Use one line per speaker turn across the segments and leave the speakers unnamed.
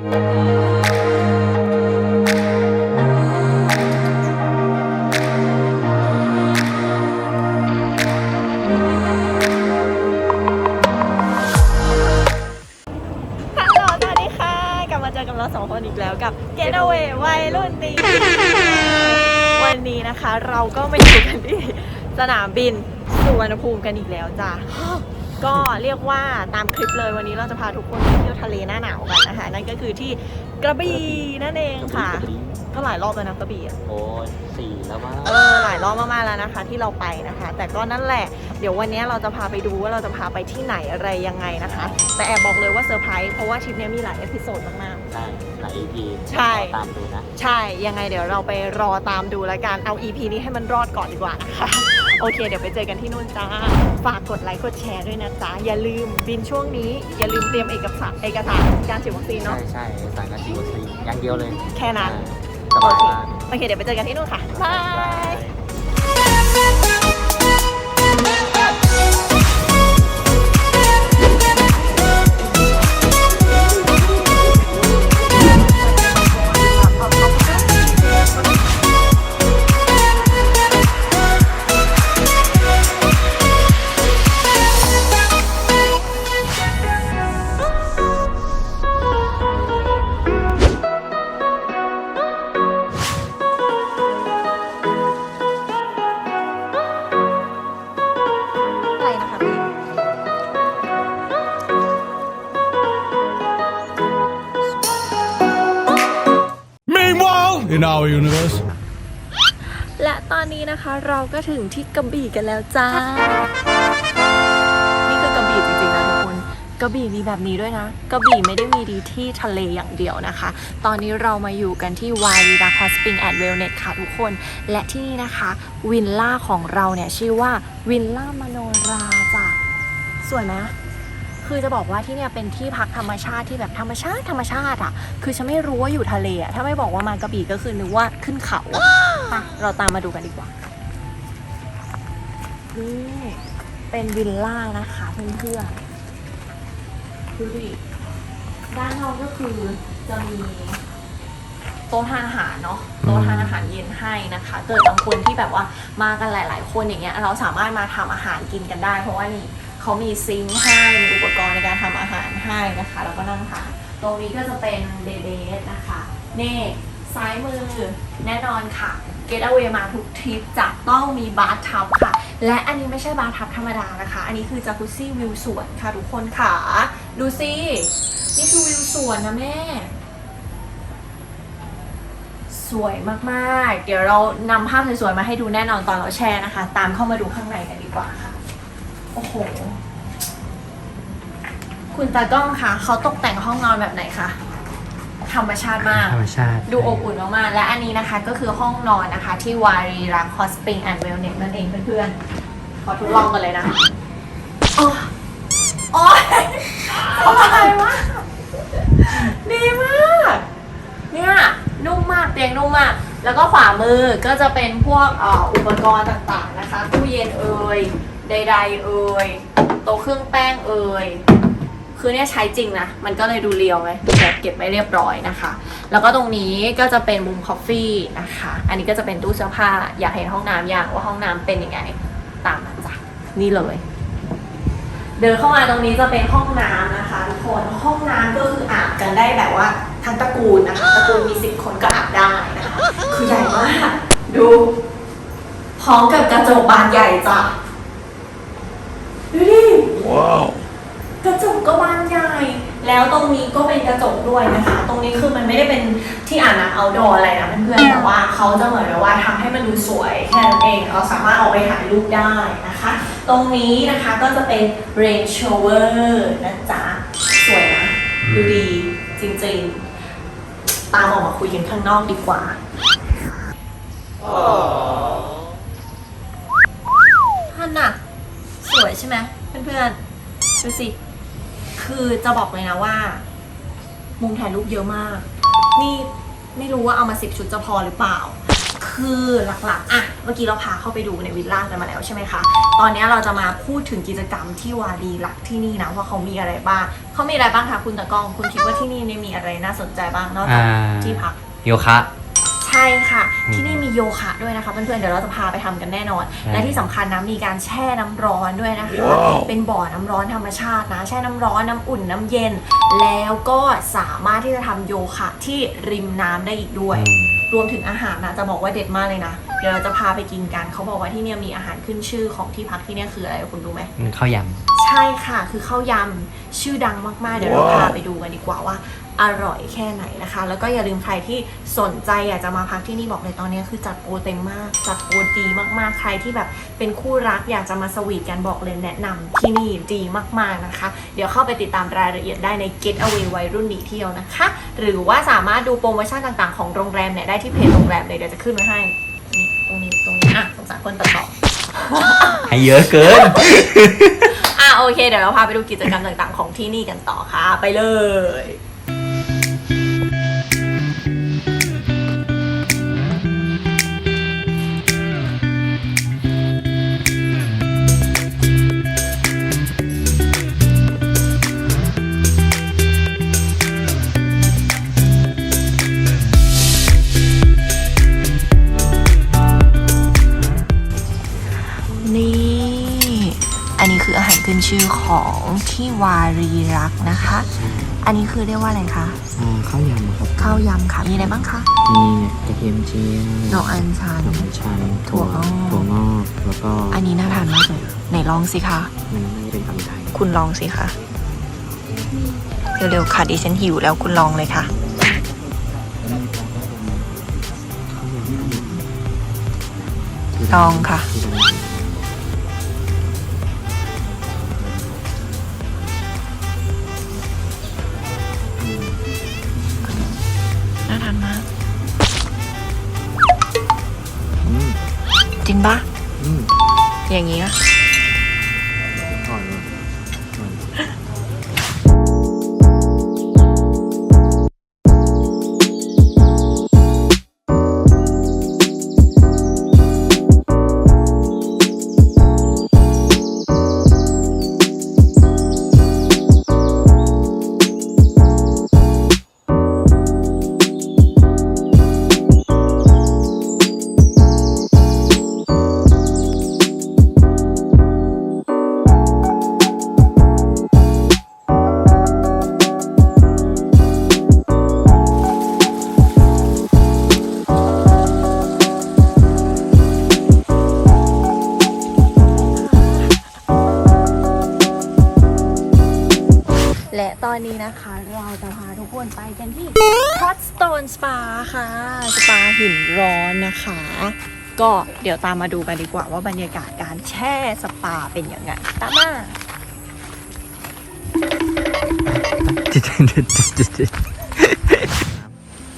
ฮัลโหลสวัสดีค่ะ กลับมาเจอกับเราสองคนอีกแล้วกับ Getaway วัยรุ่นตีวันนี้นะคะเราก็มาอยู่กันที่สนามบินสุวรรณภูมิกันอีกแล้วจ้ะ ก็เรียกว่าตามคลิปเลยวันนี้เราจะพาทุกคนไปเที่ยวทะเลหน้าหนาวกันนะคะนั่นก็คือที่กระบี่นั่นเองค่ะ ก็หลายรอบแล้วนะกระบี่อะ
โอ้ยสี่แล้วมั้ง
เออหลายรอบมากๆแล้วนะคะ ที่เราไปนะคะ แต่ก็นั่นแหละ เดี๋ยววันนี้เราจะพาไปดูว่าเราจะพาไปที่ไหนอะไรยังไงนะคะ แต่แอบบอกเลยว่าเซอร์ไพรส์เพราะว่าทริปนี้มีหลายเอพิโซดมาก
ใช่หลาย EP
ใช่
ตามดูนะ
ๆใช่ยังไงเดี๋ยวเราไปรอตามดูแล้วกันเอา EP นี้ให้มันรอดก่อนดีกว่านะคะ โอเค เดี๋ยวไปเจอกันที่นู่นจ้า ฝากกดไลค์กดแชร์ด้วยนะจ๊ะ อย่าลืมบินช่วงนี้ อย่าลืมเตรียมเอกสารเอกสารการฉีดวัคซีน
ใช่
เนาะ
ใช่สายการฉีดวัคซีนอย่างเดียวเลย
แค่นั้น
สบายมาก
โอเค เดี๋ยวไปเจอกันที่นู่นค่ะ บาย
in our universe.
และตอนนี้นะคะเราก็ถึงที่กระบี่กันแล้วจ้า นี่คือกระบี่จริงๆนะทุกคน กระบี่มีแบบนี้ด้วยนะ กระบี่ไม่ได้มีดีที่ทะเลอย่างเดียวนะคะ ตอนนี้เรามาอยู่กันที่วารีราคอสปริงแอนด์เวลเนสค่ะทุกคน และที่นี่นะคะวิลล่าของเราเนี่ยชื่อว่าวิลล่ามโนราจ้ะสวยไหม คือจะบอกว่าที่เนี่ยเป็นที่พักธรรมชาติที่แบบธรรมชาติธรรมชาติอะ คือฉันไม่รู้ว่าอยู่ทะเลอะ ถ้าไม่บอกว่ามากระบี่ก็คือนึกว่าขึ้นเขาอะไปเราตามมาดูกันดีกว่า นี่เป็นวิลล่านะคะเพื่อนๆดูดิด้านนอกก็คือจะมีโต๊ะทานอาหารเนาะโต๊ะทานอาหารเย็นให้นะคะ เกิดบางคนที่แบบว่ามากันหลาย ๆ คนอย่างเงี้ยเราสามารถมาทำอาหารกินกันได้ เพราะว่านี่ เขามีซิงค์ให้ มีอุปกรณ์ในการทำอาหารให้นะคะ แล้วก็นั่งทานตรงนี้ก็จะเป็นเดเดสนะคะเน่ซ้ายมือแน่นอนค่ะ Get Away มาทุกทริปจะต้องมีบาร์ทับค่ะ และอันนี้ไม่ใช่บาร์ทับธรรมดานะคะ อันนี้คือจากุซี่วิวสวนค่ะทุกคนค่ะ ดูสินี่คือวิวสวนนะแม่ สวยมากๆ เดี๋ยวเรานำภาพสวยๆมาให้ดูแน่นอนตอนเราแชร์นะคะ ตามเข้ามาดูข้างในกันดีกว่าค่ะ โอ้โห คุณตากล้องคะเขาตกแต่งห้องนอนแบบไหนคะ ธรรมชาติมาก
ธรรมชาติ
ดูอบอุ่นมากๆ และอันนี้นะคะก็คือห้องนอนนะคะ ที่วารีรักฮอสปริงแอนด์เวลเนสนั่นเองเพื่อนๆ ขอทดลองกันเลยนะโอ้โอ้ยสบายวะดีมาก เนี่ยนุ่มมากเตียงนุ่มมาก แล้วก็ขวามือก็จะเป็นพวกเอ่ออุปกรณ์ต่างๆนะคะตู้เย็นเอ่ย ใดๆเอ่ยโต๊ะเครื่องแป้งเอ่ยคือเนี่ยใช้จริงนะ มันก็เลยดูเรียวไงแบบเก็บไม่เรียบร้อยนะคะ แล้วก็ตรงนี้ก็จะเป็นมุมคอฟฟี่นะคะ อันนี้ก็จะเป็นตู้เสื้อผ้า อยากเห็นห้องน้ำอย่างว่าห้องน้ำเป็นยังไง ตามมาจ้ะนี่เลย เดินเข้ามาตรงนี้จะเป็นห้องน้ำนะคะทุกคน ห้องน้ำก็คืออาบกันได้แบบว่าทั้งตระกูลนะคะ ตระกูลมีสิบคนก็อาบได้นะคะ คือใหญ่มาก ดู พร้อมกับกระจกบานใหญ่จ้ะ ดูดิ
Wow.
กระจกก็บานใหญ่ แล้วตรงนี้ก็เป็นกระจกด้วยนะคะ ตรงนี้คือมันไม่ได้เป็นที่อ่านน้ำเอาดออะไรนะเพื่อนๆ แต่ว่าเขาจะเหมือนกับว่าทำให้มันดูสวยแค่นั้นเอง เราสามารถออกไปถ่ายรูปได้นะคะ ตรงนี้นะคะก็จะเป็น rain shower นะจ๊ะ สวยนะ ดูดีจริงๆ ตามออกมาคุยกันข้างนอกดีกว่าท่ วยใช่ไหมเพื่อนๆดูสิ คือจะบอกเลยนะว่า มุมถ่ายรูปเยอะมาก นี่ไม่รู้ว่าเอามาสิบชุดจะพอหรือเปล่า คือหลักๆ อะ เมื่อกี้เราพาเข้าไปดูในวิลล่ากันมาแล้วใช่ไหมคะ ตอนนี้เราจะมาพูดถึงกิจกรรมที่วารีรักที่นี่นะว่าเขามีอะไรบ้างเขามีอะไรบ้างคะคุณตะกล้อง คุณคิดว่าที่นี่เนี่ยมีอะไรน่าสนใจบ้างนอกจาก
อ่า
ที่พัก
โยคะ
ใช่ค่ะ
อืม
ที่นี่มีโยคะด้วยนะคะเพื่อนๆเดี๋ยวเราจะพาไปทำกันแน่นอน
ใช่
และที่สำคัญนะมีการแช่น้ำร้อนด้วยนะคะ
ว้าว
เป็นบ่อน้ำร้อนธรรมชาตินะ แช่น้ำร้อนน้ำอุ่นน้ำเย็น แล้วก็สามารถที่จะทำโยคะที่ริมน้ำได้อีกด้วย
อืม
รวมถึงอาหารนะจะบอกว่าเด็ดมากเลยนะ เดี๋ยวเราจะพาไปกินกัน เขาบอกว่าที่เนี่ยมีอาหารขึ้นชื่อของที่พักที่เนี่ยคืออะไรคุณรู้ไหม
มันข้าวย
ใช่ค่ะ คือข้าวยำชื่อดังมาก ๆ เดี๋ยวเราพาไปดูกันดีกว่าว่า อร่อยแค่ไหนนะคะ แล้วก็อย่าลืมใครที่สนใจอยากจะมาพักที่นี่บอกเลยตอนนี้คือจัดโปรเต็มมาก จัดโปรดีมากๆ ใครที่แบบเป็นคู่รักอยากจะมาสวีทกันบอกเลยแนะนำที่นี่ดีมากๆนะคะ เดี๋ยวเข้าไปติดตามรายละเอียดได้ใน Get Away วัยรุ่นหนีเที่ยวนะคะ หรือว่าสามารถดูโปรโมชั่นต่างๆของโรงแรมเนี่ยได้ที่เพจโรงแรมเลยเดี๋ยวจะขึ้นไว้ให้นี่ตรงนี้ตรงนี้อะสงสารคนตัดต่อำ
ให้เยอะเกิน
อะโอเค เดี๋ยวเราพาไปดูกิจกรรมต่างๆ ของที่นี่กันต่อค่ะ ไปเลย ชื่อของที่วารีรักนะคะ อันนี้คือเรียกว่าอะไรคะ
อ่าข้าวยำครับ
ข้าวยำค่ะมีอะไรบ้างคะ
มีกระเทียมเจียว
ดอกอัญชัน
ดอกอัญชัน
ถั่วงอก
ถั่วงอกแล้วก็
อันนี้น่าทานมากเลยไหนลองสิคะ
มันน่าจะเป็นตำไทย
คุณลองสิคะเร็วๆค่ะดิฉันหิวแล้วคุณลองเลยค่ะ ลองค่ะน่า จริงปะ
อืม
อย่างนี้อะ นนี้นะคะ เราจะพาทุกคนไปกันที่ Hot Stone Spa ค่ะ สปาหินร้อนนะคะ ก็เดี๋ยวตามมาดูกันดีกว่าว่าบรรยากาศการแช่สปาเป็นยังไง ตามมา
ตจิตจิตจิตจิต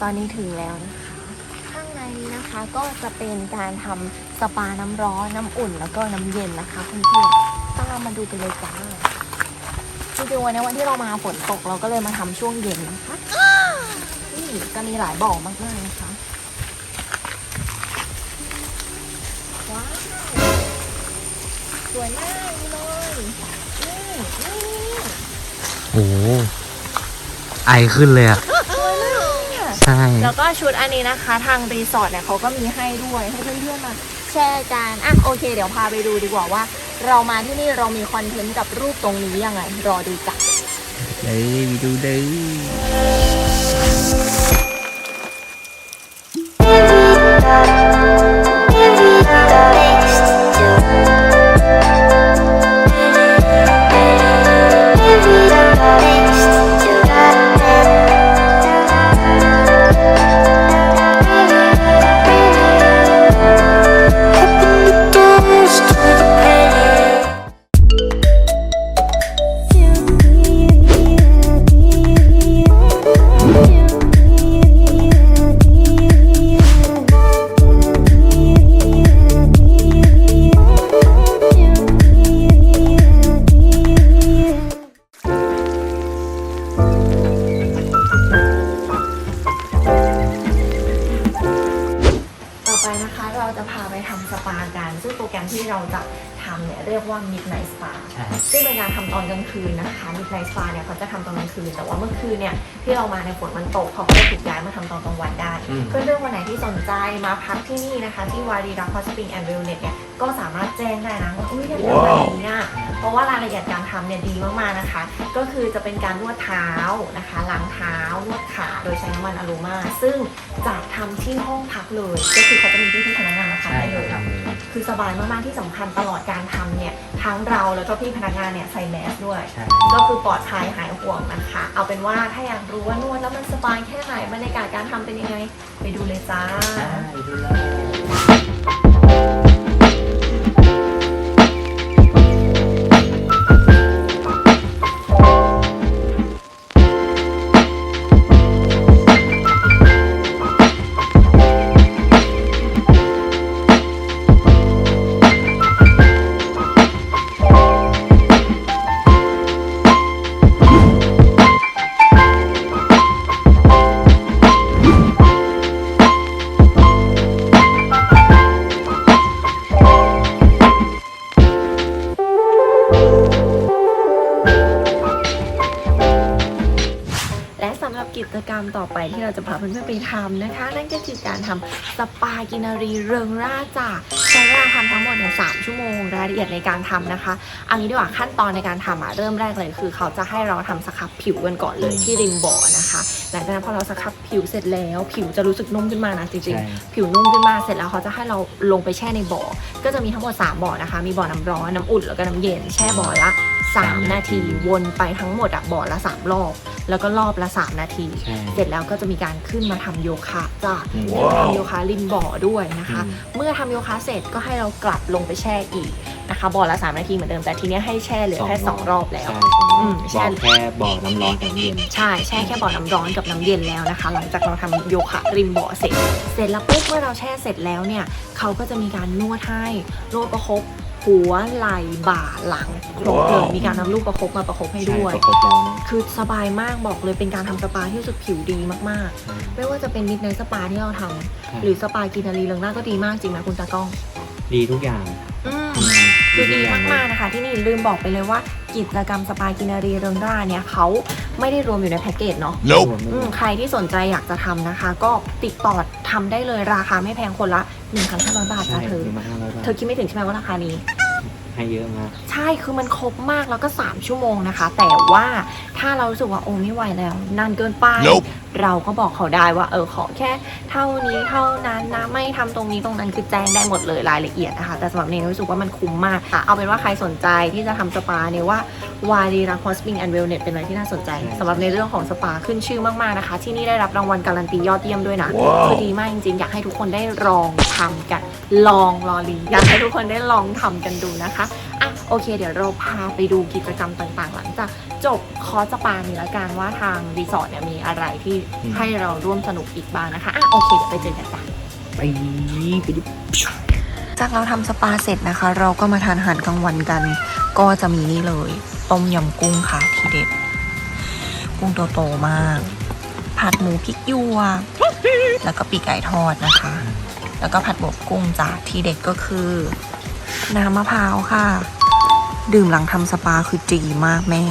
ตอนนี้ถึงแล้วนะคะ ข้างในนี้นะคะก็จะเป็นการทำสปาน้ำร้อน น้ำอุ่นแล้วก็น้ำเย็นนะคะเพื่อนๆตามมาดูกันเลยจ้า จริงๆวันนี้วันที่เรามาฝนตกเราก็เลยมาทำช่วงเย็นนะคะนี่จะมีหลายบ่อมากๆนะคะว้าวสวยมากเลยนี่นี่นี่
โอ้โหไอขึ้นเลยอะ
สวยมาก
ใช่
แล้วก็ชุดอันนี้นะคะ ทางรีสอร์ทเนี่ยเขาก็มีให้ด้วยให้เพื่อนๆมาแชร์กันอะโอเค เดี๋ยวพาไปดูดีกว่าว่า เรามาที่นี่เรามีคอนเทนต์กับรูปตรงนี้ยังไง รอดูจ้ะ
เด้ยดูเด้ย
「
ไปนะคะเราจะพาไปทำสปากันซึ่งโปรแกรมที่เราจะทำเนี่ยเรียกว่า midnight spa ซึ่งเป็นการทำตอนกลางคืนนะคะ midnight spa เนี่ยเขาจะทำตอนกลางคืน แต่ว่าเมื่อคืนเนี่ยที่เรามาในฝนมันตกเขาก็ถูกย้ายมาทำตอนกลางวันได้ เพื่อนๆวันไหนที่สนใจมาพักที่นี่นะคะ ที่วารีรักพอสปริงแอนด์วิลเน็ตเนี่ย ก็สามารถแจ้งได้นะว่าอุ้ยอยากทำแบบนี้อะเพราะว่ารายละเอียดการทำเนี่ยดีมากๆนะคะ ก็คือจะเป็นการนวดเท้านะคะล้างเท้านวดขาโดยใช้น้ำมันอะโรมา ซึ่งจะทำที่ห้องพักเลย ก็คือเขาจะมีพี่ๆพนักงานมาทำ
ใช่
ให้เลย
ทำเลย
คือสบายมากๆที่สำคัญตลอดการทำเนี่ยทั้งเราแล้วก็พี่พนักงานเนี่ยใส่แมสด้วย
ใช่
ก็คือปลอดภัยหายห่วงนะคะ เอาเป็นว่าถ้าอยากรู้ว่านวดแล้วมันสบายแค่ไหนบรรยากาศการทำเป็นยังไง ไปดูเลยจ้า
ใช่ดูเลย
แล กิจกรรมต่อไปที่เราจะพาเพื่อนๆไปทำนะคะ นั่นก็คือการทำสปากินารีเริงร่าจ้ะใช้เวลาทำทั้งหมดเนี่ยสามชั่วโมง รายละเอียดในการทำนะคะเอันนี้ดีกว่าขั้นตอนในการทำอะเริ่มแรกเลยคือ เขาจะให้เราทำสครับผิวกันก่อนเลยที่ริมบ่อนะคะหลังจากนั้นพอเราสครับผิวเสร็จแล้ว ผิวจะรู้สึกนุ่มขึ้นมานะจริง
ใช่
ๆ ผิวนุ่มขึ้นมาเสร็จแล้วเขาจะให้เราลงไปแช่ในบ่อ ก็จะมีทั้งหมด 3 บ่อนะคะ มีบ่อน้ำร้อน น้ำอุ่น แล้วก็น้ำเย็น แช่บ่อละ 3 นาทีวนไปทั้งหมดอะบ่อละ 3 รอบ แล้วก็รอบละ 3 นาที
ใช่
เสร็จแล้วก็จะมีการขึ้นมาทำโยคะจ้ะ
ว้าว
ทำโยคะริมบ่อด้วยนะคะ
อืม
เมื่อทำโยคะเสร็จก็ให้เรากลับลงไปแช่อีกนะคะบ่อละ 3 นาทีเหมือนเดิมแต่ทีเนี้ยให้แช่เหลือแค่ 2 รอบแล้วอืมใช่
บอกแค่บ่อน้ำร้อนกับน้ำเย็น
ใช่แช่แค่บ่อน้ำร้อนกับน้ำเย็นแล้วนะคะ หลังจากเราทำโยคะริมบ่อเสร็จ เสร็จแล้วปุ๊บเมื่อเราแช่เสร็จแล้วเนี่ยเขาก็จะมีการนวดให้นวดประคบ หัวไหล่บ่าหลังครบเลยมีการนำลูกประคบมาประคบให้ด้วย
ใช่ประคบเรานะ
คือสบายมากบอกเลยเป็นการทำสปาที่รู้สึกผิวดีมากๆไม่ว่าจะเป็นมิดในสปาที่เราทำหรือสปากินารีเริงหน้าก็ดีมากจริงไหมคุณตากล้อง
ดีทุกอย่าง
อืม
อืม
คือดี
ทุย่ง
มากๆนะคะที่นี่ลืมบอกไปเลยว่ากิจกรรมสปากินารีเริงร่าเนี่ยเขาไม่ได้รวมอยู่ในแพ็กเกจเนาะ
Nope.
อืมใครที่สนใจอยากจะทำนะคะ ก็ติดต่อทำได้เลยราคาไม่แพงคนละ1,500บาท
ใช่
จ้ะเธอ
คือมาห้าร้อยบาท
เธอคิดไม่ถึงใช่ไหมว่าราคานี้
ให้เยอะมาก
ใช่คือมันครบมากแล้วก็ 3 ชั่วโมงนะคะ แต่ว่าถ้าเรารู้สึกว่าโอ้ไม่ไหวแล้ว นานเกินไป
Nope
เราก็บอกเขาได้ว่าเออขอแค่ เท่านี้เท่านั้นนะไม่ทำตรงนี้ตรงนั้นคือแจ้งได้หมดเลยรายละเอียดนะคะ แต่สำหรับเนยรู้สึกว่ามันคุ้มมากค่ะเอาเป็นว่าใครสนใจที่จะทำสปาเนี่ยว่าวารีรักฮอสปิงแอนด์เวลเน็ตเป็นอะไรที่น่าสนใจสำหรับในเรื่องของสปาขึ้นชื่อมากๆนะคะ ที่นี่ได้รับรางวัลการันตียอดเยี่ยมด้วยนะ
ว้าว
คือดีมากจริงๆ อยากให้ทุกคนได้ลองทำกัน ลองรอลีอยากให้ทุกคนได้ลองทำกันดูนะคะอะโอเค เดี๋ยวเราพาไปดูกิจกรรมต่างๆ หลังจากจบคอร์สสปานี้ละกันว่าทางรีสอร์ทเนี่ยมีอะไรที่ให้เราร่วมสนุกอีกบ้างนะคะอะโอเคเดี๋ยวไปเจอกันจ้ะ
ไปไปดู
จากเราทำสปาเสร็จนะคะ เราก็มาทานอาหารกลางวันกัน ก็จะมีนี่เลยต้มยำกุ้งค่ะทีเด็ด กุ้งโตๆมาก ผัดหมูพริกหยวแล้วก็ปีกไก่ทอดนะคะ แล้วก็ผัดบวบกุ้งจ้ะทีเด็ดก็คือ น้ำมะพร้าวค่ะ ดื่มหลังทำสปาคือจีมากแม่